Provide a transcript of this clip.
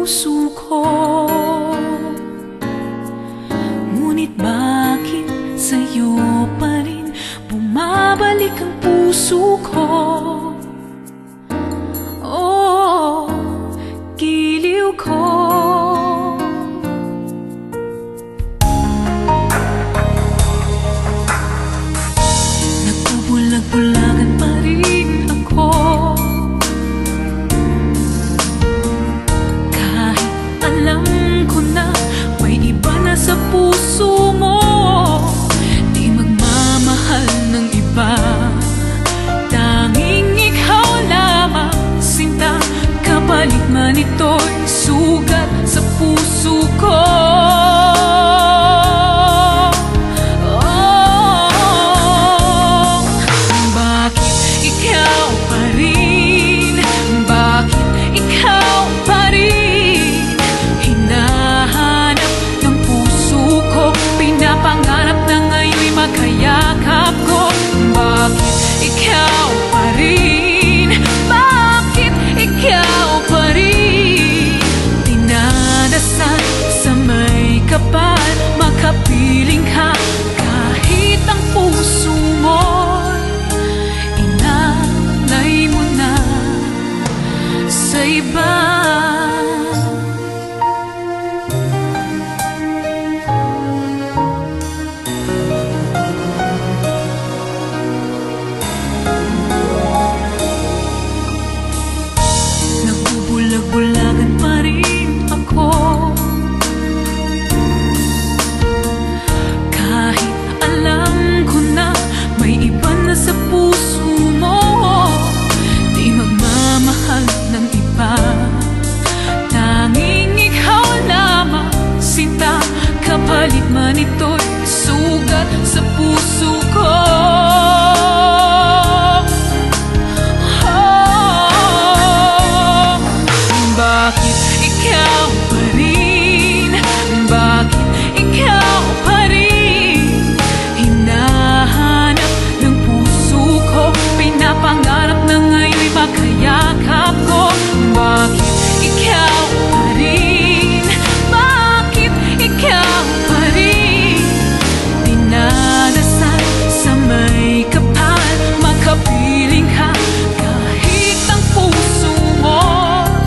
puso ko. Ngunit bakit sa'yo pa rin Bumabalik ang puso ko? Oh, giliw ko. Kapalit man ito'y sugat sa puso ko Ganito'y sugat sa puso ko.